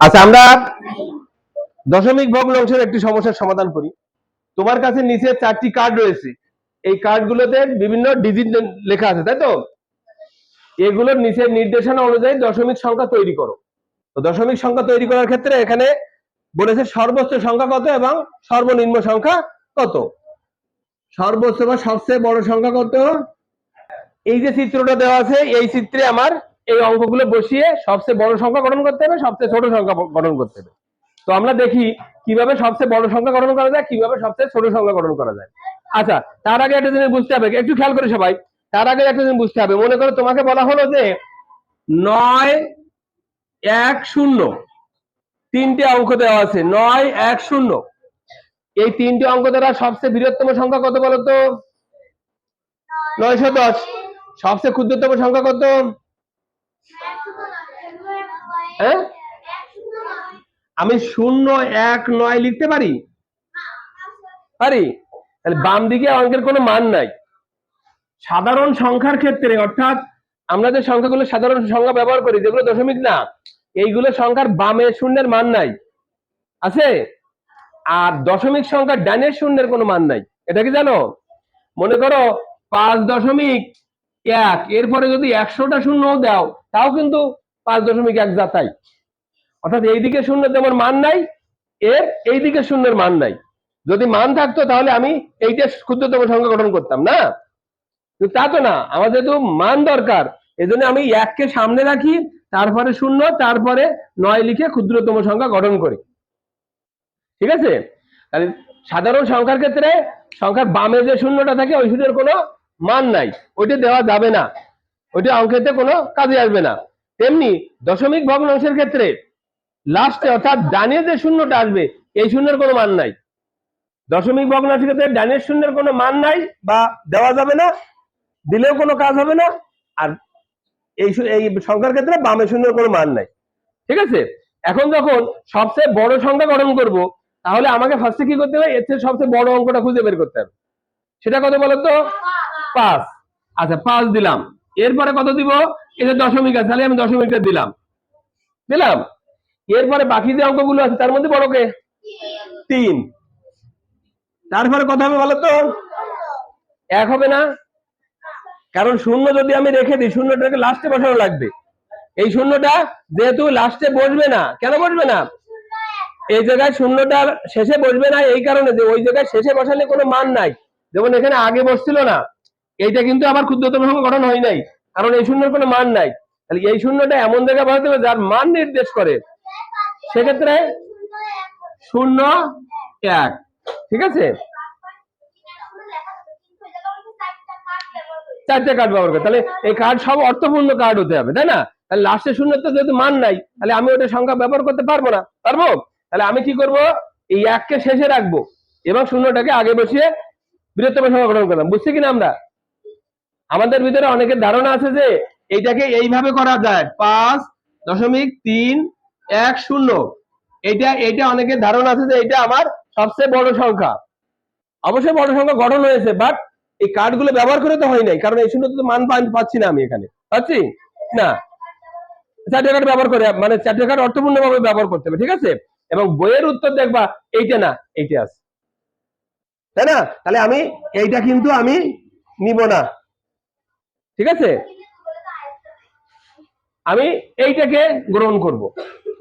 আচ্ছা আমরা দশমিক ভগ্নাংশের একটি সমস্যার সমাধান করি। তোমার কাছে নিচে চারটি কার্ড রয়েছে। এই কার্ডগুলোতে বিভিন্ন ডিজিট লেখা আছে, তাই তো? এগুলোর নিচের নির্দেশনা অনুযায়ী দশমিক সংখ্যা তৈরি করো। তো দশমিক সংখ্যা তৈরি করার ক্ষেত্রে এখানে বলেছে সর্বোচ্চ সংখ্যা কত এবং সর্বনিম্ন সংখ্যা কত? সর্বোচ্চ বা সবচেয়ে বড় সংখ্যা কত? এই যে চিত্রটা দেওয়া আছে, এই চিত্রে আমার এই অঙ্কগুলো বসিয়ে সবচেয়ে বড় সংখ্যা গঠন করতে হবে, সবচেয়ে ছোট সংখ্যা গঠন করতে হবে। তো আমরা দেখি কীভাবে সবচেয়ে বড় সংখ্যা গঠন করা যায়, কীভাবে সবচেয়ে ছোট সংখ্যা গঠন করা যায়। আচ্ছা তার আগে একটা জিনিস বুঝতে হবে, একটু খেয়াল করে সবাই, তার আগে একটা জিনিস বুঝতে হবে। মনে করো তোমাকে বলা হলো যে নয় এক শূন্য, তিনটে অঙ্ক দেওয়া আছে, নয় এক শূন্য। এই তিনটে অঙ্ক দ্বারা সবচেয়ে বৃহত্তম সংখ্যা কত বলো তো নয়শো দশ। সবচেয়ে ক্ষুদ্রতম সংখ্যা কত? হ্যাঁ? আমি শূন্য এক নয় লিখতে পারি? পারি। তাহলে বাম দিকে অঙ্কের কোনো মান নাই। সাধারণ সংখ্যার ক্ষেত্রে, অর্থাৎ আমরা যে সংখ্যাগুলো সাধারণ সংখ্যা ব্যবহার করি, যেগুলো দশমিক না, এইগুলো সংখ্যার বামে শূন্যের মান নাই। আছে? আর দশমিক সংখ্যার ডানের শূন্যের কোনো মান নাই। এটা কি জানো? মনে করো পাঁচ দশমিক এক, এরপরে যদি একশোটা শূন্য দাও, তাও কিন্তু পাঁচ দশমিক এক যাতাই অর্থাৎ এইদিকে শূন্য যেমন মান নাই, এর এইদিকে শূন্যের মান নাই। যদি মান থাকতো তাহলে আমি এইটা ক্ষুদ্রতম সংখ্যা গঠন করতাম, না? তা তো না, আমার যেহেতু মান দরকার, এজন্য আমি এককে সামনে রাখি, তারপরে শূন্য, তারপরে নয় লিখে ক্ষুদ্রতম সংখ্যা গঠন করি। ঠিক আছে? তাহলে সাধারণ সংখ্যার ক্ষেত্রে সংখ্যার বামে যে শূন্যটা থাকে, ওই শূন্যের কোনো মান নাই। ওইটা দেওয়া যাবে না। ওইটা অঙ্কেতে কোনো কাজে আসবে না। তেমনি দশমিক ভগ্নাংশের ক্ষেত্রে লাস্টে অর্থাৎ ডানে যে শূন্যটা আসবে, এই শূন্যের কোনো মান নাই। দশমিক ভগ্নাংশের ক্ষেত্রে ডানের শূন্যের কোনো মান নাই বা দেওয়া যাবে না, দিলেও কোনো কাজ হবে না, আর এই এই সংখ্যার ক্ষেত্রে বামে শূন্যের কোনো মান নাই। ঠিক আছে? এখন যখন সবচেয়ে বড় সংখ্যা গঠন করব, তাহলে আমাকে ফার্স্টে কি করতে হবে? এর থেকে সবচেয়ে বড় অঙ্কটা খুঁজে বের করতে হবে। সেটা কত বলতো? পাঁচ। আচ্ছা পাঁচ দিলাম। এরপরে কত দিব? এটা দশমিক আছে, তাহলে আমি দশমিকটা দিলাম। দিলাম? এরপরে বাকি যে অঙ্কগুলো আছে, তার মধ্যে বড়কে তিন। তারপরে কথা হবে বলো তো? এক হবে না? কারণ শূন্য যদি আমি রেখে দিই, শূন্যটাকে লাস্টে বসানো লাগবে। এই শূন্যটা যেহেতু লাস্টে বসবে না, কেন বসবে না? এই জায়গায় শূন্যটা শেষে বসবে না, এই কারণে যে ওই জায়গায় শেষে বসালে কোনো মান নাই। যেমন এখানে আগে বসছিল না, এইটা কিন্তু আবার ক্ষুদ্রতম গঠন হয় নাই। কারণ এই শূন্যের কোনো মান নাই। তাহলে এই শূন্যটা এমন জায়গায় বসাতে হবে যার মান নির্দেশ করে। সেক্ষেত্রে শূন্য এক। ঠিক আছে? চারটে কার্ড ব্যবহার করে। তাহলে এই কার্ড সব অর্থপূর্ণ কার্ড হতে হবে, তাই না? তাহলে লাস্টের শূন্য তো যেহেতু মান নাই, তাহলে আমি ওটা সংখ্যা ব্যবহার করতে পারব না। পারব? তাহলে আমি কি করব? এই এককে শেষে রাখব। এবং শূন্যটাকে আগে বসিয়ে বৃহত্তম সংখ্যা গ্রহণ করলাম। বুঝছি কিনা আমরা? আমাদের ভিতরে অনেকের ধারণা আছে যে এইটাকে এইভাবে করা যায়। পাঁচ দশমিক তিন এক শূন্য। এটা এটা অনেকের ধারণা আছে যে এটা আমার সবচেয়ে বড় সংখ্যা। অবশ্যই বড় সংখ্যা গঠন হয়েছে বাট এই কার্ডগুলো ব্যবহার করে তো হয় নাই, কারণ এই শূন্য তো মান পাচ্ছি না আমি এখানে। পাচ্ছি? না। চারটে কার্ড ব্যবহার করে মানে চারটে কার্ড অর্থপূর্ণ ভাবে ব্যবহার করতে হবে, ঠিক আছে? এবং বইয়ের উত্তর দেখবা, এইটা না, এইটা আছে। তাই না? তাহলে আমি, এইটা কিন্তু আমি নিব না। ঠিক আছে? আমি এইটাকে গ্রহণ করব।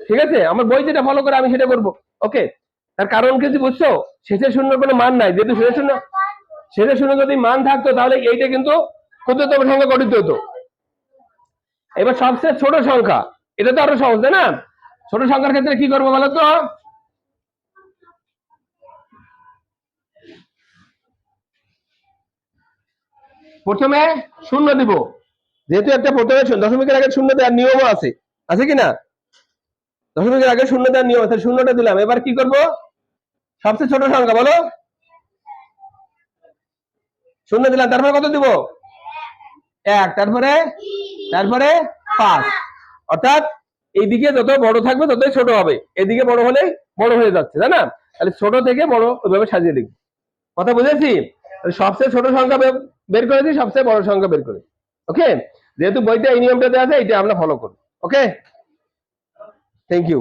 ঠিক আছে? আমার বই যেটা ফলো করে আমি সেটা করব। ওকে তার কারণ কিছু বুঝছ? শেষের শূন্য কোনো মান নাই। যেহেতু শেষের শূন্য শেষের শূন্য যদি মান থাকতো, তাহলে এইটা কিন্তু ক্ষুদ্রতম সংখ্যা গঠিত হতো। এবার সবচেয়ে ছোট সংখ্যা। এটা তো আরও সহজ, তাই না? ছোট সংখ্যার ক্ষেত্রে কি করব বলো তো? প্রথমে শূন্য দিব। যেহেতু একটা প্রথমে দশমিকের আগে শূন্য দেওয়ার নিয়মও আছে। আছে কি না? দশমিকের আগে শূন্য দেওয়ার নিয়ম আছে শূন্যটা দিলাম। এবার কি করব? সবচেয়ে ছোট সংখ্যা, বলো। শূন্য দিলাম, তারপরে কত দিব? এক, তারপরে? তারপরে পাঁচ। অর্থাৎ এইদিকে যত বড় থাকবে, ততই ছোট হবে। এদিকে বড় হলে বড় হয়ে যাচ্ছে, তাই না? তাহলে ছোট থেকে বড় ওইভাবে সাজিয়ে লিখব কথা বুঝেছি? সবচেয়ে ছোট সংখ্যা বের- করে করেছি সবচেয়ে বড় সংখ্যা বের করেছি ওকে যেহেতু বইতে এই নিয়মটা দেওয়া আছে এটা আমরা ফলো করব। Okay thank you